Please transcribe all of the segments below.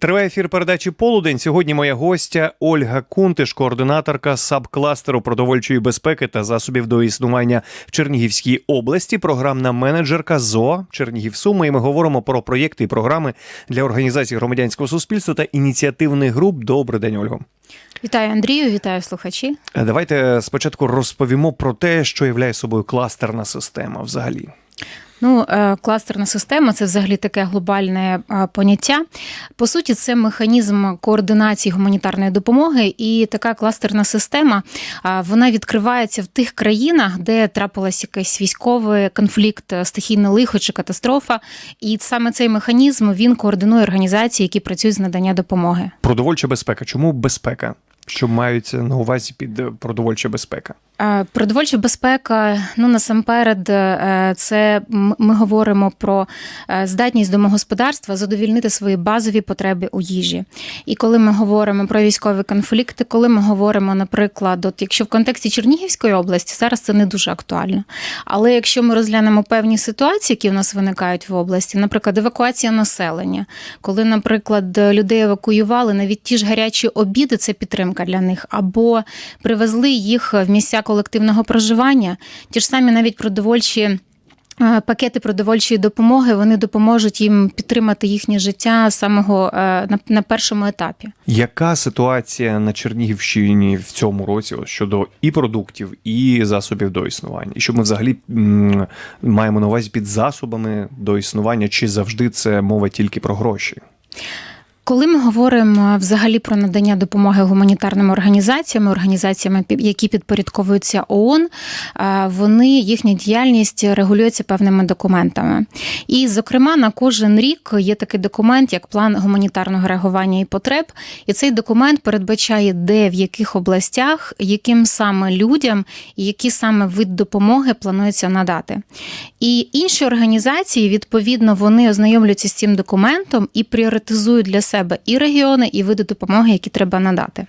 Триває ефір передачі Полудень. Сьогодні моя гостя Ольга Кунтиш, координаторка сабкластеру продовольчої безпеки та засобів до існування в Чернігівській області, програмна менеджерка ЗОА Чернігів Суми. І ми говоримо про проєкти і програми для організації громадянського суспільства та ініціативних груп. Добрий день, Ольго. Вітаю Андрію, вітаю слухачі. Давайте спочатку розповімо про те, що являє собою кластерна система взагалі. Ну, е, кластерна система це взагалі таке глобальне е, поняття. По суті, це механізм координації гуманітарної допомоги, і така кластерна система е, вона відкривається в тих країнах, де трапилась якийсь військовий конфлікт, стихійне лихо чи катастрофа. І саме цей механізм він координує організації, які працюють з надання допомоги. Продовольча безпека. Чому безпека? Що мають на увазі під продовольча безпека? Продовольча безпека, ну насамперед, е, це ми говоримо про е, здатність домогосподарства задовільнити свої базові потреби у їжі. І коли ми говоримо про військові конфлікти, коли ми говоримо, наприклад, от якщо в контексті Чернігівської області, зараз це не дуже актуально. Але якщо ми розглянемо певні ситуації, які у нас виникають в області, наприклад, евакуація населення, коли, наприклад, людей евакуювали, навіть ті ж гарячі обіди, це підтримка для них, або привезли їх в місця колективного проживання, ті ж самі навіть продовольчі. Е, пакети продовольчої допомоги вони допоможуть їм підтримати їхнє життя самого е, на, першому етапі. Яка ситуація на Чернігівщині в цьому році щодо і продуктів, і засобів до існування? І що ми взагалі маємо на увазі під засобами до існування? Чи завжди це мова тільки про гроші? Коли ми говоримо взагалі про надання допомоги гуманітарним організаціям, організаціями, які підпорядковуються ООН, вони їхня діяльність регулюється певними документами. І, зокрема, на кожен рік є такий документ, як план гуманітарного реагування і потреб. І цей документ передбачає, де в яких областях, яким саме людям і які саме вид допомоги планується надати. І інші організації, відповідно, вони ознайомлюються з цим документом і пріоритизують для себе себе і регіони, і види допомоги, які треба надати.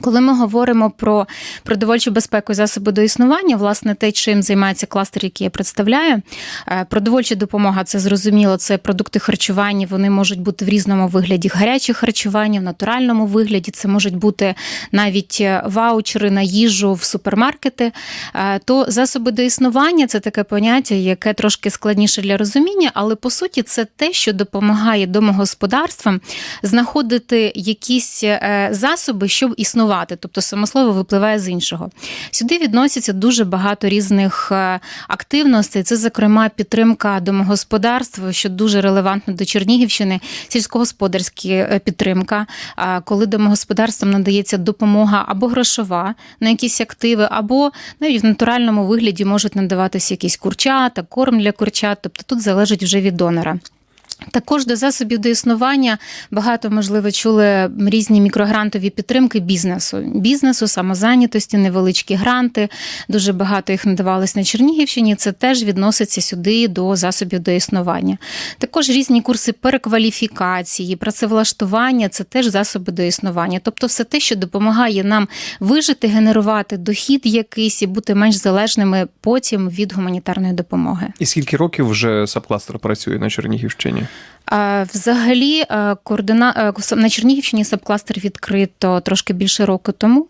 Коли ми говоримо про продовольчу безпеку і засоби до існування, власне, те, чим займається кластер, який я представляю, е, продовольча допомога це зрозуміло, це продукти харчування. Вони можуть бути в різному вигляді гаряче харчування, в натуральному вигляді. Це можуть бути навіть е, ваучери на їжу в супермаркети. Е, то засоби до існування це таке поняття, яке трошки складніше для розуміння, але по суті це те, що допомагає домогосподарствам знаходити якісь засоби, щоб існувати існувати, тобто самослово випливає з іншого. Сюди відносяться дуже багато різних е, активностей. Це, зокрема, підтримка домогосподарства, що дуже релевантно до Чернігівщини, сільськогосподарська е, підтримка, коли домогосподарствам надається допомога або грошова на якісь активи, або навіть в натуральному вигляді можуть надаватися якісь курчата, корм для курчат, тобто тут залежить вже від донора. Також до засобів до існування багато можливо чули різні мікрогрантові підтримки бізнесу, бізнесу, самозайнятості, невеличкі гранти. Дуже багато їх надавалось на Чернігівщині. Це теж відноситься сюди до засобів до існування. Також різні курси перекваліфікації, працевлаштування це теж засоби до існування. Тобто, все те, що допомагає нам вижити, генерувати дохід якийсь і бути менш залежними потім від гуманітарної допомоги. І скільки років вже сабкластер працює на Чернігівщині? Взагалі, е, координа... Е, на Чернігівщині сабкластер відкрито трошки більше року тому.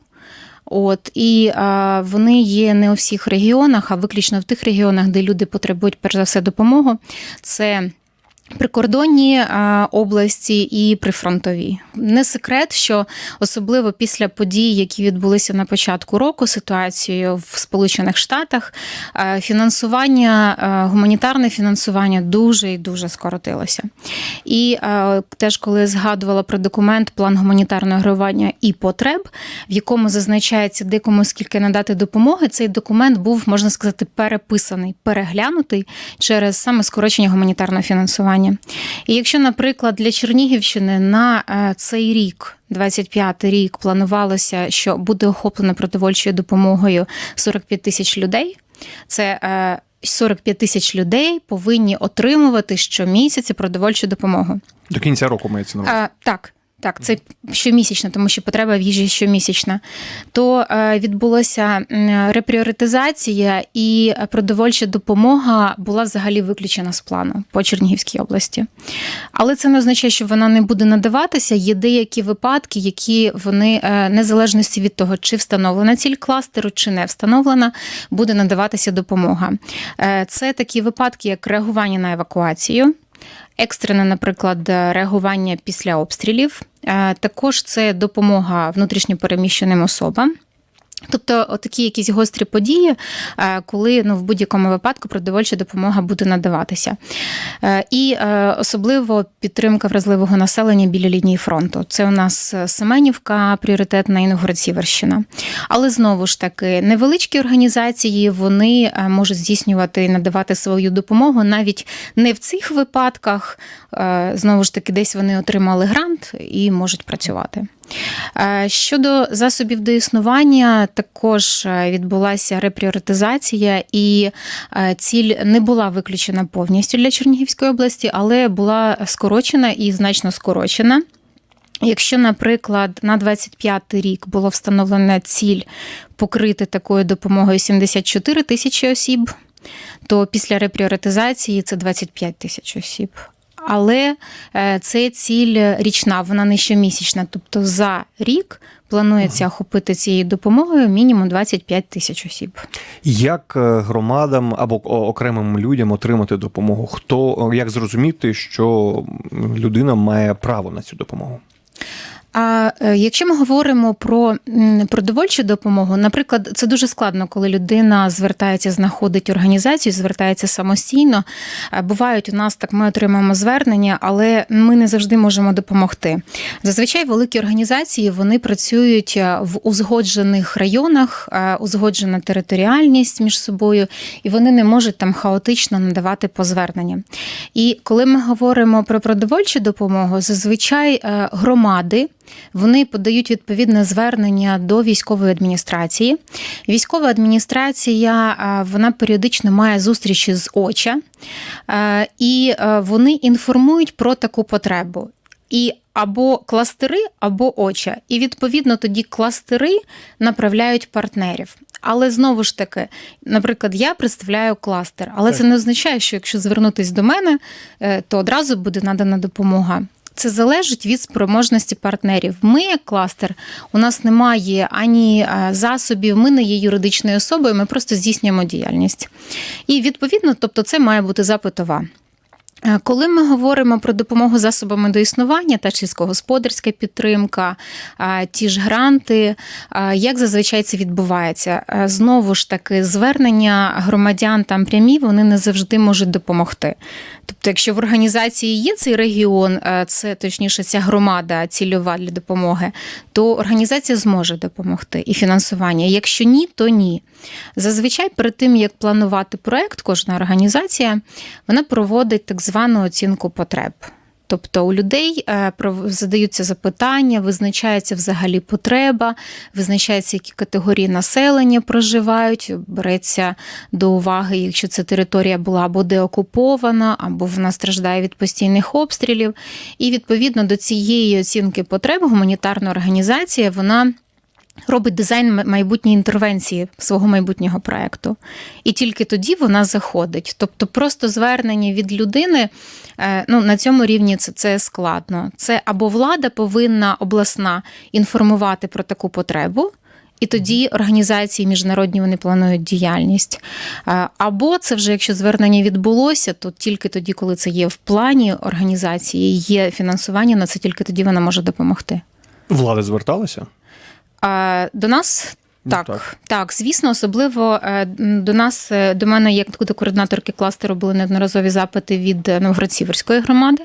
От і а, вони є не у всіх регіонах, а виключно в тих регіонах, де люди потребують перш за все допомогу. Це Прикордонні області і прифронтові не секрет, що особливо після подій, які відбулися на початку року, ситуацією в Сполучених Штатах, фінансування, гуманітарне фінансування дуже і дуже скоротилося. І теж, коли згадувала про документ план гуманітарного реагування і потреб, в якому зазначається, де кому скільки надати допомоги, цей документ був, можна сказати, переписаний, переглянутий через саме скорочення гуманітарного фінансування фінансування. І якщо, наприклад, для Чернігівщини на е, цей рік, 25-й рік, планувалося, що буде охоплено продовольчою допомогою 45 тисяч людей, це 45 е, тисяч людей повинні отримувати щомісяця продовольчу допомогу. До кінця року мається на увазі? Так. Так, це щомісячно, тому що потреба в їжі щомісячна. То е, відбулася репріоритизація, і продовольча допомога була взагалі виключена з плану по Чернігівській області. Але це не означає, що вона не буде надаватися. Є деякі випадки, які вони, е, незалежності від того, чи встановлена ціль кластеру, чи не встановлена, буде надаватися допомога. Е, Це такі випадки, як реагування на евакуацію. Екстрене, наприклад, реагування після обстрілів. Е, Також це допомога внутрішньопереміщеним особам. Тобто, такі якісь гострі події, е, коли ну, в будь-якому випадку продовольча допомога буде надаватися. Е, І е, особливо підтримка вразливого населення біля лінії фронту. Це у нас Семенівка, пріоритетна Інгород-Сіверщина. Але знову ж таки, невеличкі організації вони можуть здійснювати і надавати свою допомогу навіть не в цих випадках. Знову ж таки, десь вони отримали грант і можуть працювати. Е, Щодо засобів до існування, також е, відбулася репріоритизація, і е, ціль не була виключена повністю для Чернігівської області, але була скорочена і значно скорочена. Якщо, наприклад, на 25 рік було встановлена ціль покрити такою допомогою 74 тисячі осіб, то після репріоритизації це 25 тисяч осіб. Але е, це ціль річна, вона не щомісячна. Тобто за рік планується охопити цією допомогою мінімум 25 тисяч осіб. Як е, громадам або окремим людям отримати допомогу? Хто як зрозуміти, що людина має право на цю допомогу? А е, якщо ми говоримо про продовольчу допомогу, наприклад, це дуже складно, коли людина звертається, знаходить організацію, звертається самостійно. Е, Бувають у нас так, ми отримаємо звернення, але ми не завжди можемо допомогти. Зазвичай великі організації вони працюють е, в узгоджених районах, узгоджена територіальність між собою, і вони не можуть там хаотично надавати по зверненням. І коли ми говоримо про продовольчу допомогу, зазвичай громади. Вони подають відповідне звернення до військової адміністрації. Військова адміністрація е, вона періодично має зустрічі з ОЧА, е, і е, вони інформують про таку потребу. І або кластери, або оча. І відповідно тоді кластери направляють партнерів. Але знову ж таки, наприклад, я представляю кластер, але Так. це не означає, що якщо звернутись до мене, то одразу буде надана допомога. Це залежить від спроможності партнерів. Ми, як кластер, у нас немає ані е, засобів, ми не є юридичною особою, ми просто здійснюємо діяльність. І відповідно, тобто, це має бути запитова. Е, Коли ми говоримо про допомогу засобами до існування та сільськогосподарська підтримка, е, ті ж гранти, як зазвичай це відбувається? Знову ж таки, звернення громадян там прямі, вони не завжди можуть допомогти. Тобто, якщо в організації є цей регіон, е, це точніше ця громада цільова для допомоги, то організація зможе допомогти і фінансування. Якщо ні, то ні. Зазвичай перед тим як планувати проект, кожна організація вона проводить так звану оцінку потреб. Тобто у людей е, задаються запитання, визначається взагалі потреба, визначається, які категорії населення проживають, береться до уваги, якщо ця територія була або деокупована, або вона страждає від постійних обстрілів. І відповідно до цієї оцінки потреб гуманітарна організація вона робить дизайн майбутньої інтервенції свого майбутнього проекту. І тільки тоді вона заходить. Тобто, просто звернення від людини е, ну, на цьому рівні це, це складно. Це або влада повинна обласна інформувати про таку потребу. І тоді організації міжнародні вони планують діяльність. Е, Або це вже якщо звернення відбулося, то тільки тоді, коли це є в плані організації, є фінансування на це, тільки тоді вона може допомогти. Влада зверталася? До нас. Ну, Так, так. так, звісно, особливо е, до нас, е, до мене, як до координаторки кластеру, були неодноразові запити від е, Новгород-Сіверської громади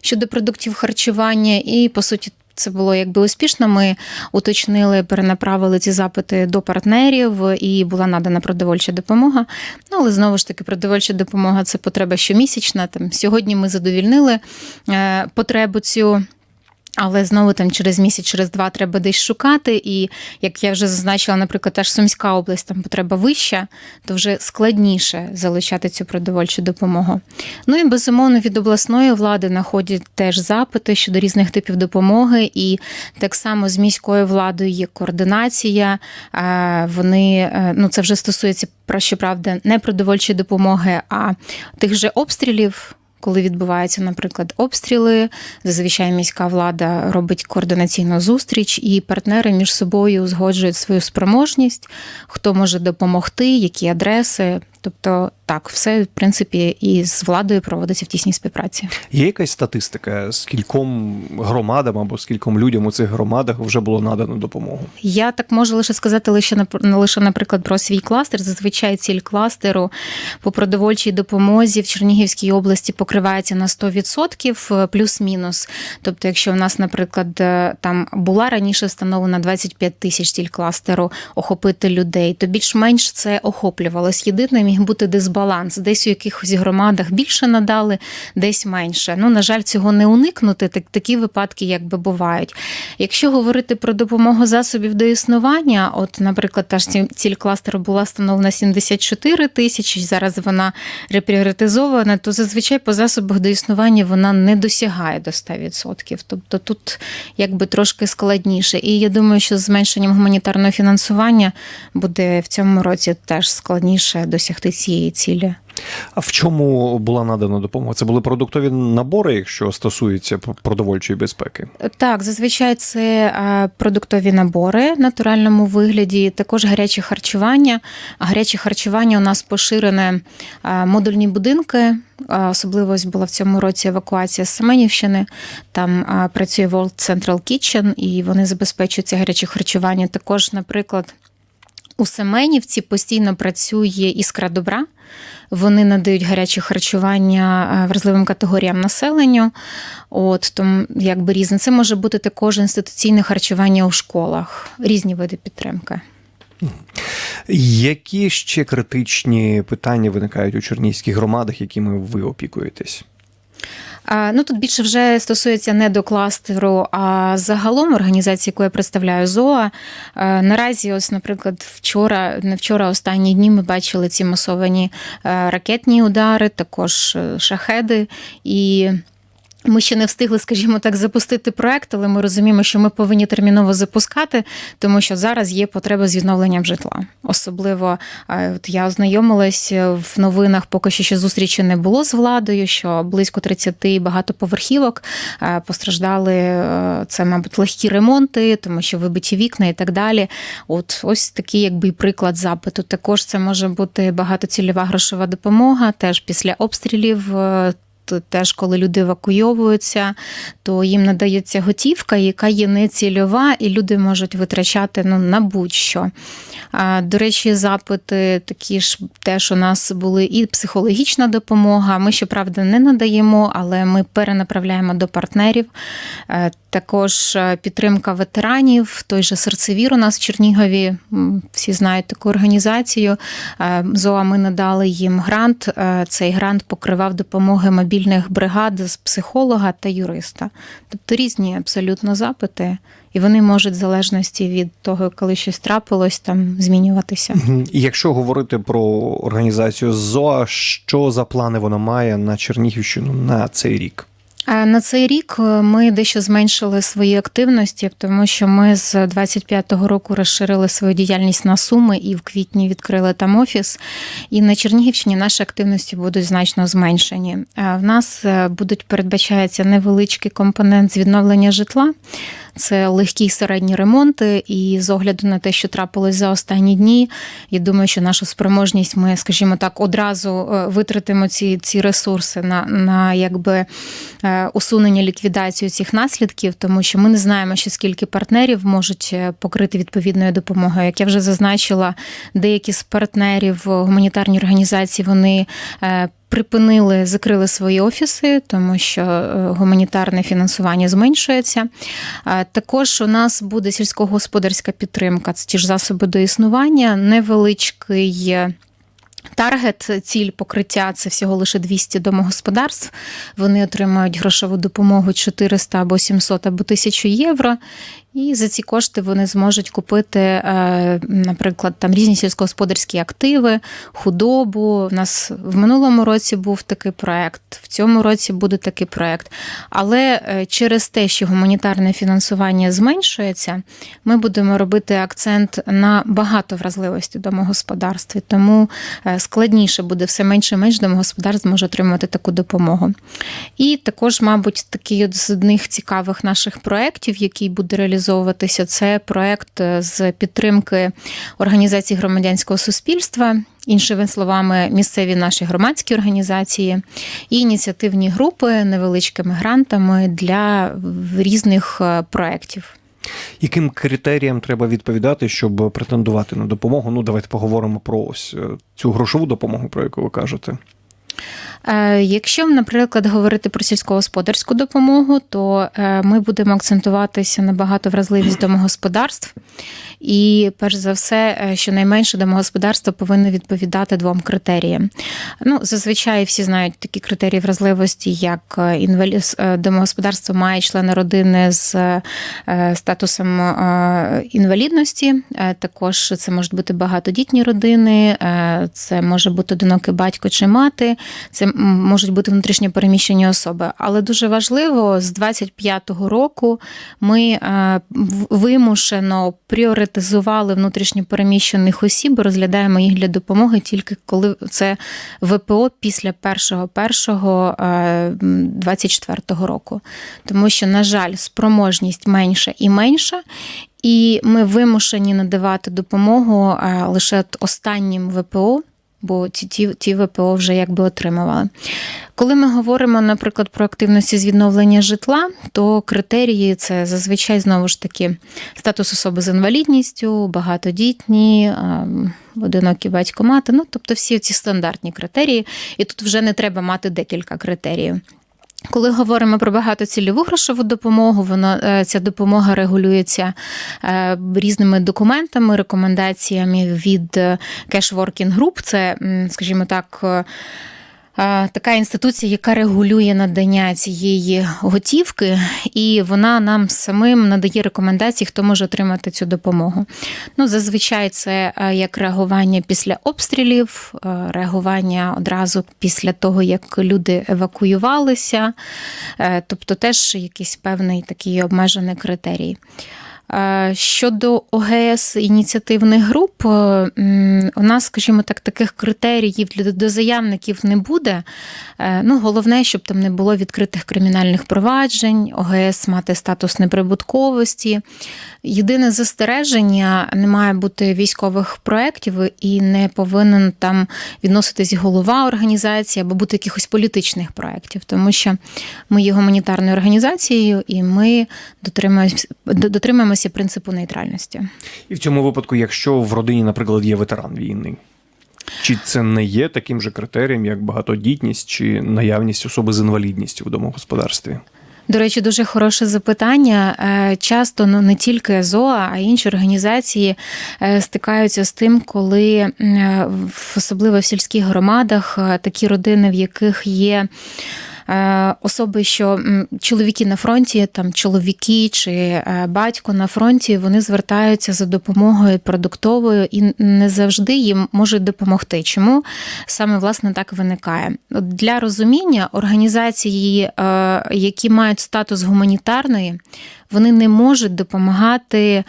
щодо продуктів харчування. І по суті, це було якби успішно. Ми уточнили, перенаправили ці запити до партнерів, і була надана продовольча допомога. Ну, але знову ж таки, продовольча допомога це потреба щомісячна. Там сьогодні ми задовільнили потребу цю. Але знову там через місяць, через два треба десь шукати. І як я вже зазначила, наприклад, та ж Сумська область, там потреба вища, то вже складніше залучати цю продовольчу допомогу. Ну і безумовно від обласної влади находять теж запити щодо різних типів допомоги, і так само з міською владою є координація. Е, Вони е, ну це вже стосується про щоправда не продовольчої допомоги, а тих же обстрілів. Коли відбуваються, наприклад, обстріли, зазвичай міська влада робить координаційну зустріч, і партнери між собою узгоджують свою спроможність, хто може допомогти, які адреси. Тобто, так, все в принципі і з владою проводиться в тісній співпраці. Є якась статистика, скільком громадам або скільком людям у цих громадах вже було надано допомогу? Я так можу лише сказати лише нап- лише, наприклад, про свій кластер. Зазвичай ціль кластеру по продовольчій допомозі в Чернігівській області покривається на 100% е, плюс-мінус. Тобто, якщо в нас, наприклад, е, там була раніше встановлена 25 тисяч ціль кластеру охопити людей, то більш-менш це охоплювалось. Єдине міг бути дисбаланс. Десь у якихось громадах більше надали, десь менше. Ну, на жаль, цього не уникнути. Так такі випадки якби бувають. Якщо говорити про допомогу засобів до існування, от, наприклад, та ж ці- ціль кластеру була встановлена 74 тисячі, зараз вона репріоритизована, то зазвичай по засобах до існування вона не досягає до 100%. Тобто тут якби трошки складніше. І я думаю, що зменшенням гуманітарного фінансування буде в цьому році теж складніше досягти цієї цілі. А в чому була надана допомога? Це були продуктові набори, якщо стосується продовольчої безпеки. Так, зазвичай це е, продуктові набори в натуральному вигляді, також гаряче харчування. Гаряче харчування у нас поширене е, модульні будинки. Е, Особливо була в цьому році евакуація з Семенівщини. Там працює World Central Kitchen, і вони забезпечують це гаряче харчування. Також, наприклад, у Семенівці постійно працює іскра добра. Вони надають гаряче харчування е, вразливим категоріям населенню. От тому якби різне. Це може бути також інституційне харчування у школах, різні види підтримки. Які ще критичні питання виникають у чернігівських громадах, якими ви опікуєтесь? Ну тут більше вже стосується не до кластеру, а загалом організації, яку я представляю ЗОА. Е, Наразі, ось, наприклад, вчора, не вчора, останні дні ми бачили ці масовані е, ракетні удари, також е, шахеди і. Ми ще не встигли, скажімо так, запустити проект, але ми розуміємо, що ми повинні терміново запускати, тому що зараз є потреба з відновленням житла. Особливо е, от я ознайомилась в новинах, поки що ще зустрічі не було з владою, що близько 30 багатоповерхівок е, постраждали. е, Це, мабуть, легкі ремонти, тому що вибиті вікна і так далі. От ось такий, якби приклад запиту. Також це може бути багатоцільова грошова допомога, теж після обстрілів. Теж, коли люди евакуйовуються, то їм надається готівка, яка є нецільова, і люди можуть витрачати ну, на будь-що. До речі, запити такі ж теж у нас були і психологічна допомога. Ми, щоправда, не надаємо, але ми перенаправляємо до партнерів. Е, Також е, підтримка ветеранів, той же серцевір у нас в Чернігові. Всі знають таку організацію. Е, ЗОА ми надали їм грант. Цей грант покривав допомоги мобільних бригад з психолога та юриста. Тобто різні абсолютно запити, і вони можуть в залежності від того, коли щось трапилось, там змінюватися. І Якщо говорити про організацію ЗОА, що за плани вона має на Чернігівщину на цей рік? А На цей рік е, ми дещо зменшили свої активності, тому що ми з 25-го року розширили свою діяльність на суми і в квітні відкрили там офіс. І на Чернігівщині наші активності будуть значно зменшені. В нас е, будуть передбачається невеличкий компонент з відновлення житла. Це легкі середні ремонти, і з огляду на те, що трапилось за останні дні, я думаю, що нашу спроможність ми, скажімо так, одразу е, витратимо ці, ці ресурси на, на якби е, усунення ліквідацію цих наслідків, тому що ми не знаємо, ще скільки партнерів можуть е, покрити відповідною допомогою. Як я вже зазначила, деякі з партнерів гуманітарні організації вони. Припинили, закрили свої офіси, тому що е, гуманітарне фінансування зменшується. Е, Також у нас буде сільськогосподарська підтримка, це ті ж засоби до існування, невеличкий. е, Таргет, ціль покриття це всього лише 200 домогосподарств. Вони отримають грошову допомогу 400 або 700 або 1000 євро. І за ці кошти вони зможуть купити, е, наприклад, там різні сільськогосподарські активи, худобу. У нас в минулому році був такий проект, в цьому році буде такий проект. Але е, через те, що гуманітарне фінансування зменшується, ми будемо робити акцент на багато вразливості домогосподарств. І Тому е, складніше буде все менше і менше домогосподарств може отримати таку допомогу. І також, мабуть, такий з одних цікавих наших проєктів, який буде реалізовуватися, це проєкт з підтримки організацій громадянського суспільства. Іншими словами, місцеві наші громадські організації і ініціативні групи невеличкими грантами для різних е, проєктів. Яким критеріям треба відповідати, щоб претендувати на допомогу? Ну, давайте поговоримо про ось е, цю грошову допомогу, про яку ви кажете. Е, Якщо, наприклад, говорити про сільськогосподарську допомогу, то е, ми будемо акцентуватися на багато вразливість домогосподарств. І перш за все, е, щонайменше домогосподарство повинно відповідати двом критеріям. Ну, зазвичай всі знають такі критерії вразливості, як домогосподарство має члени родини з статусом інвалідності. Також це можуть бути багатодітні родини, це може бути одинокий батько чи мати, це можуть бути внутрішньо переміщені особи. Але дуже важливо, з 25-го року ми е, вимушено пріоритизували внутрішньо переміщених осіб, розглядаємо їх для допомоги тільки коли це ВПО після 1.1.24 року. Тому що, на жаль, спроможність менша і менша. І ми вимушені надавати допомогу е, лише останнім ВПО, бо ті, ті, ВПО вже якби отримували. Коли ми говоримо, наприклад, про активності з відновлення житла, то критерії це зазвичай знову ж таки статус особи з інвалідністю, багатодітні, одинокі одинокий батько мати. Ну, тобто всі ці стандартні критерії, і тут вже не треба мати декілька критеріїв. Коли говоримо про багатоцільову грошову допомогу, вона е, ця допомога регулюється е, різними документами, рекомендаціями від Кешворкінг Group. Це, скажімо так. Е, Така інституція, яка регулює надання цієї готівки, і вона нам самим надає рекомендації, хто може отримати цю допомогу. Ну, зазвичай це е, як реагування після обстрілів, е, реагування одразу після того, як люди евакуювалися, тобто теж якийсь певний такий обмежений критерій. Е, Щодо ОГС ініціативних груп, е, у нас, скажімо так, таких критеріїв для заявників не буде. Е, Ну, головне, щоб там не було відкритих кримінальних проваджень, ОГС мати статус неприбутковості. Єдине застереження не має бути військових проєктів і не повинен там відноситись голова організації або бути якихось політичних проєктів, тому що ми є гуманітарною організацією і ми дотримуємося, дотримуємося принципу нейтральності. І в цьому випадку, якщо в родині, наприклад, є ветеран війни, чи це не є таким же критерієм, як багатодітність чи наявність особи з інвалідністю в домогосподарстві? До речі, дуже хороше запитання. Е, Часто ну не тільки ЗОА, а й інші організації е, стикаються з тим, коли особливо в сільських громадах е, такі родини, в яких є. Е, Особи, що чоловіки на фронті, там чоловіки чи е, батько на фронті, вони звертаються за допомогою продуктовою і не завжди їм можуть допомогти. Чому саме власне так виникає? Для розуміння організації, е, які мають статус гуманітарної, вони не можуть допомагати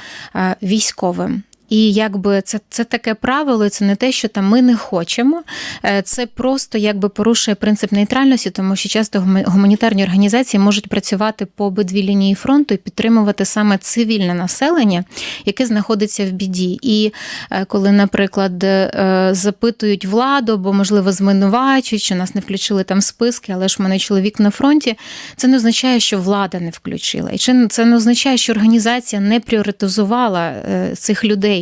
військовим. І якби це, це таке правило, це не те, що там ми не хочемо. Е, Це просто якби порушує принцип нейтральності, тому що часто гуманітарні організації можуть працювати по обидві лінії фронту і підтримувати саме цивільне населення, яке знаходиться в біді. І е, коли, наприклад, е, запитують владу, або можливо звинувачують, що нас не включили там списки, але ж в мене чоловік на фронті, це не означає, що влада не включила. І чи це не означає, що організація не пріоритизувала цих людей.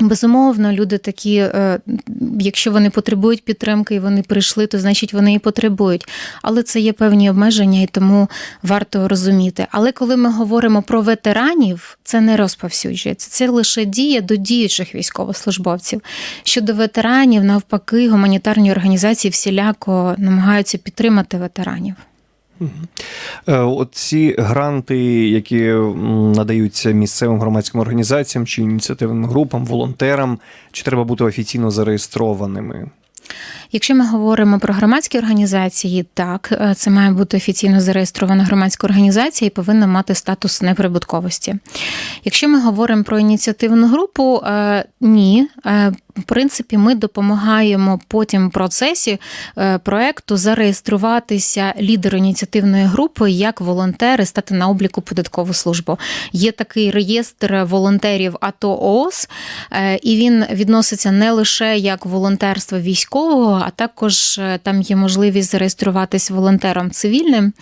Безумовно, люди такі, е, якщо вони потребують підтримки і вони прийшли, то значить вони і потребують. Але це є певні обмеження, і тому варто розуміти. Але коли ми говоримо про ветеранів, це не розповсюджується. Це лише діє до діючих військовослужбовців. Щодо ветеранів, навпаки, гуманітарні організації всіляко намагаються підтримати ветеранів. Е, От ці гранти, які надаються місцевим громадським організаціям чи ініціативним групам, волонтерам, чи треба бути офіційно зареєстрованими? Якщо ми говоримо про громадські організації, так е, це має бути офіційно зареєстрована громадська організація і повинна мати статус неприбутковості. Якщо ми говоримо про ініціативну групу, е, ні. Е, В принципі, ми допомагаємо потім в процесі проекту зареєструватися лідеру ініціативної групи як волонтери, стати на обліку податкову службу. Є такий реєстр волонтерів АТО ООС, і він відноситься не лише як волонтерство військового, а також е, там є можливість зареєструватись волонтером цивільним.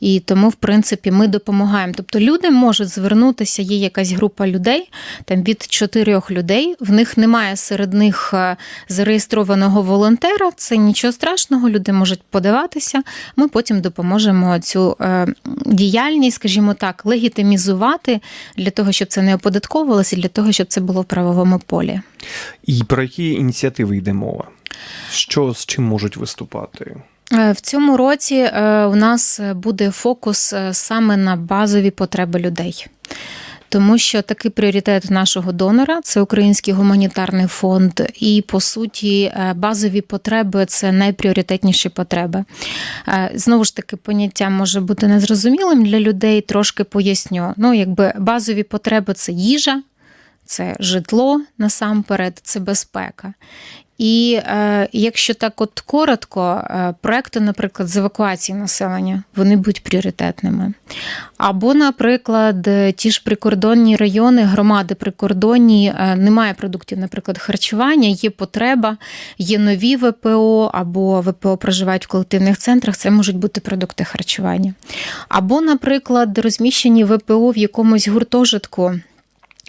І тому, в принципі, ми допомагаємо. Тобто люди можуть звернутися, є якась група людей, там від чотирьох людей. В них немає серед них е, зареєстрованого волонтера. Це нічого страшного, люди можуть подаватися. Ми потім допоможемо цю е, діяльність, скажімо так, легітимізувати для того, щоб це не оподатковувалося, для того, щоб це було в правовому полі. І про які ініціативи йде мова? Що з чим можуть виступати? Е, В цьому році е, у нас буде фокус е, саме на базові потреби людей. Тому що такий пріоритет нашого донора це Український гуманітарний фонд, і по суті базові потреби це найпріоритетніші потреби. Знову ж таки, поняття може бути незрозумілим для людей. Трошки поясню. Ну, якби базові потреби це їжа, це житло насамперед, це безпека. І е, якщо так от коротко, е, проекти, наприклад, з евакуації населення, вони будуть пріоритетними. Або, наприклад, ті ж прикордонні райони, громади прикордонні, е, немає продуктів, наприклад, харчування, є потреба, є нові ВПО, або ВПО проживають в колективних центрах, це можуть бути продукти харчування. Або, наприклад, розміщені ВПО в якомусь гуртожитку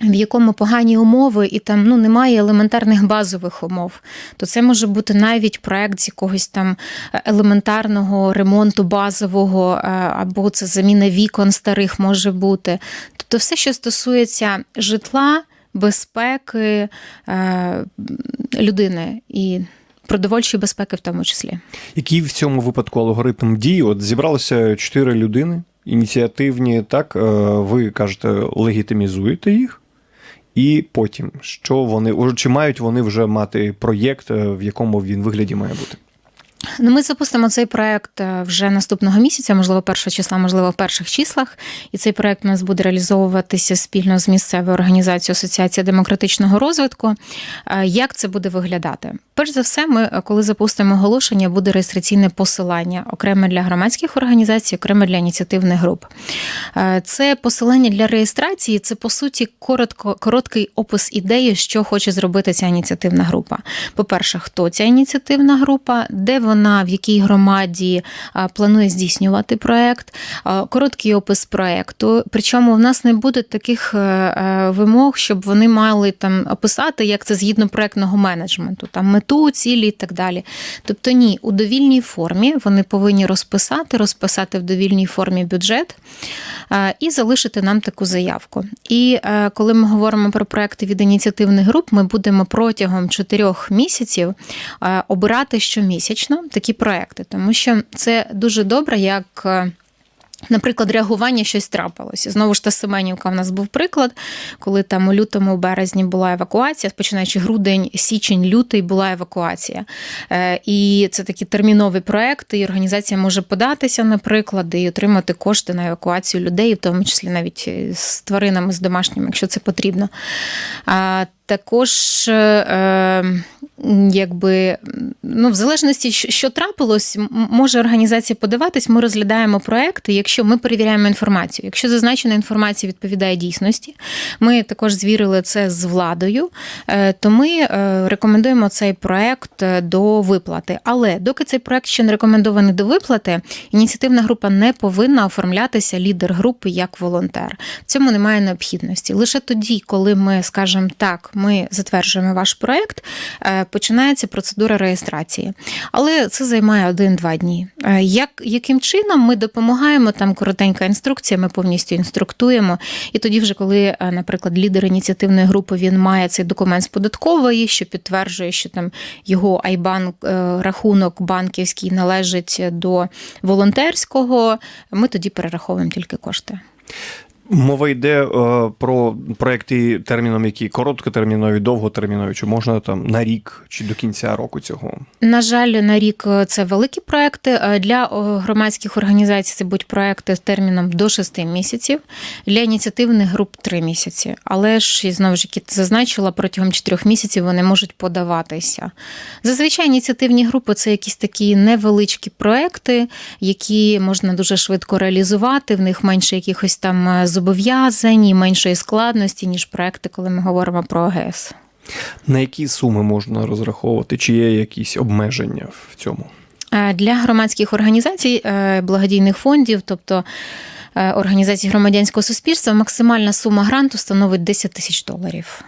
в якому погані умови і там ну немає елементарних базових умов, то це може бути навіть проект з якогось там е, елементарного ремонту базового, е, або це заміна вікон старих може бути. Тобто, все, що стосується житла, безпеки е, людини і продовольчої безпеки, в тому числі. Який в цьому випадку алгоритм дії? От зібралося чотири людини, ініціативні, так ви кажете, легітимізуєте їх. І потім, що вони чи мають вони вже мати проєкт, е, в якому він вигляді має бути? Ну, ми запустимо цей проект е, вже наступного місяця, можливо, першого числа, можливо, в перших числах. І цей проект у нас буде реалізовуватися спільно з місцевою організацією Асоціація демократичного розвитку. Е, Як це буде виглядати? Перш за все, ми, е, коли запустимо оголошення, буде реєстраційне посилання окреме для громадських організацій, окреме для ініціативних груп. Це посилання для реєстрації, це по суті коротко, короткий опис ідеї, що хоче зробити ця ініціативна група. По-перше, хто ця ініціативна група, де вона, в якій громаді планує здійснювати проект, короткий опис проекту. Причому в нас не буде таких е, е, вимог, щоб вони мали там описати, як це згідно проектного менеджменту, там мету, цілі і так далі. Тобто, ні, у довільній формі вони повинні розписати, розписати в довільній формі бюджет е, і залишити нам таку заявку. І е, коли ми говоримо про проекти від ініціативних груп, ми будемо протягом чотирьох місяців е, обирати щомісячно такі проекти, тому що це дуже добре, як. е, Наприклад, реагування щось трапилося. Знову ж та Семенівка в нас був приклад, коли там у лютому, у березні була евакуація, починаючи грудень, січень, лютий була евакуація. Е, І це такі термінові проекти, і організація може податися, наприклад, і отримати кошти на евакуацію людей, в тому числі навіть з тваринами, з домашніми, якщо це потрібно. Також. Якби ну, в залежності, що, що трапилось, може організація подаватись, ми розглядаємо проекти, якщо ми перевіряємо інформацію. Якщо зазначена інформація відповідає дійсності, ми також звірили це з владою, е, то ми е, рекомендуємо цей проект е, до виплати. Але доки цей проект ще не рекомендований до виплати, ініціативна група не повинна оформлятися лідер групи як волонтер. В цьому немає необхідності. Лише тоді, коли ми скажемо так, ми затверджуємо ваш проект, починається процедура реєстрації. Але це займає один-два дні. Е, Як, яким чином ми допомагаємо? Там коротенька інструкція, ми повністю інструктуємо. І тоді, вже коли, е, наприклад, лідер ініціативної групи він має цей документ з податкової, що підтверджує, що там його айбан е, рахунок банківський належить до волонтерського, ми тоді перераховуємо тільки кошти. Мова йде е, про проекти терміном, які короткотермінові, довготермінові, чи можна там на рік чи до кінця року цього. На жаль, на рік е, це великі проекти. Е, Для громадських організацій це будуть проекти з терміном до 6 місяців, для ініціативних груп 3 місяці. Але ж знову ж як зазначила, протягом 4 місяців вони можуть подаватися. Зазвичай ініціативні групи це якісь такі невеличкі проекти, які можна дуже швидко реалізувати. В них менше якихось там е, зобов'язань і меншої складності, ніж проекти, коли ми говоримо про ОГС. На які суми можна розраховувати? Чи є якісь обмеження в цьому? Е, Для громадських організацій, е, благодійних фондів, тобто е, організацій громадянського суспільства, максимальна сума гранту становить 10 тисяч доларів.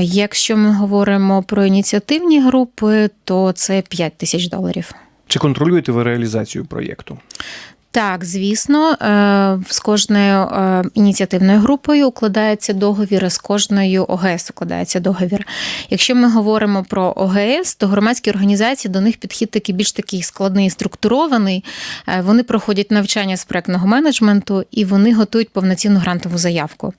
Якщо ми говоримо про ініціативні групи, то це 5 тисяч доларів. Чи контролюєте ви реалізацію проєкту? Так, звісно, е, з кожною е, ініціативною групою укладається договір, і з кожною ОГС укладається договір. Якщо ми говоримо про ОГС, то громадські організації до них підхід такий більш такий складний, структурований. Е, Вони проходять навчання з проектного менеджменту і вони готують повноцінну грантову заявку.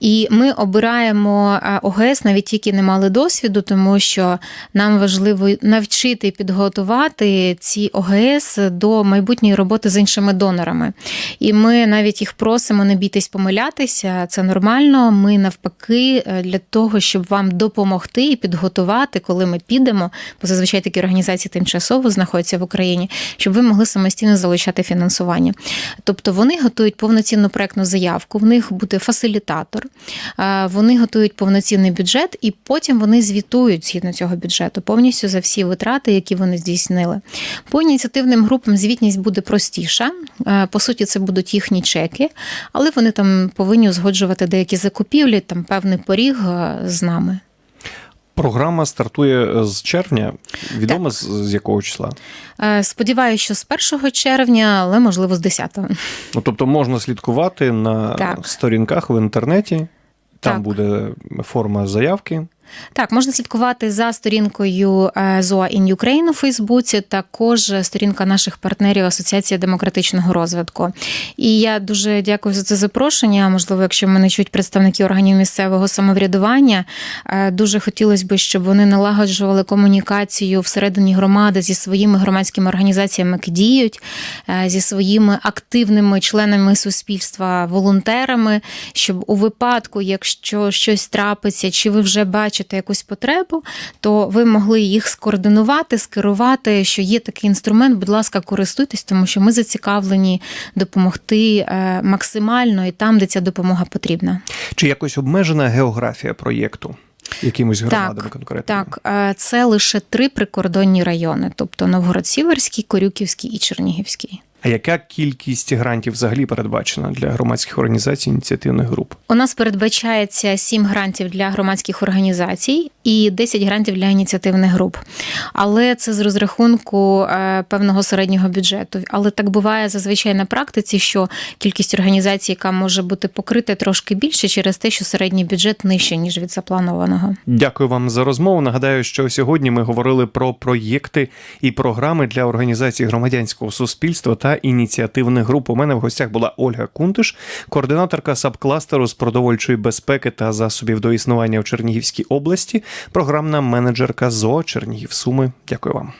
І ми обираємо ОГС, навіть які не мали досвіду, тому що нам важливо навчити і підготувати ці ОГС до майбутньої роботи з іншими донорами. І ми навіть їх просимо не бійтесь помилятися. Це нормально. Ми навпаки е, для того, щоб вам допомогти і підготувати, коли ми підемо, бо зазвичай такі організації тимчасово знаходяться в Україні, щоб ви могли самостійно залучати фінансування. Тобто вони готують повноцінну проектну заявку, в них буде фасилітатор, е, вони готують повноцінний бюджет, і потім вони звітують згідно цього бюджету повністю за всі витрати, які вони здійснили. По ініціативним групам звітність буде простіша. Е, По суті, це будуть їхні чеки, але вони там повинні узгоджувати деякі закупівлі, там певний поріг е, з нами. Програма стартує з червня. Відомо з, з якого числа? Е, Сподіваюся, що з 1 червня, але можливо з 10-го. Ну, тобто можна слідкувати на Так. сторінках в інтернеті. Там Так. буде форма заявки. Так, можна слідкувати за сторінкою е, ZOA in Ukraine у Фейсбуці, також сторінка наших партнерів Асоціація демократичного розвитку. І я дуже дякую за це запрошення. Можливо, якщо мене чують представники органів місцевого самоврядування, е, дуже хотілося б, щоб вони налагоджували комунікацію всередині громади зі своїми громадськими організаціями, які діють, е, зі своїми активними членами суспільства, волонтерами, щоб у випадку, якщо щось трапиться, чи ви вже бачите якусь потребу, то ви могли їх скоординувати, скерувати, що є такий інструмент. Будь ласка, користуйтесь, тому що ми зацікавлені допомогти е, максимально і там, де ця допомога потрібна. Чи якось обмежена географія проєкту? Якимось громадами конкретно? Так, е, це лише три прикордонні райони, тобто Новгород-Сіверський, Корюківський і Чернігівський. А яка кількість грантів взагалі передбачена для громадських організацій ініціативних груп? У нас передбачається 7 грантів для громадських організацій і 10 грантів для ініціативних груп. Але це з розрахунку е, певного середнього бюджету. Але так буває зазвичай на практиці, що кількість організацій, яка може бути покрита трошки більше через те, що середній бюджет нижче ніж від запланованого. Дякую вам за розмову. Нагадаю, що сьогодні ми говорили про проєкти і програми для організації громадянського суспільства та ініціативних груп. У мене в гостях була Ольга Кунтиш, координаторка сабкластеру з продовольчої безпеки та засобів до існування в Чернігівській області, програмна менеджерка ЗО Чернігів Суми. Дякую вам.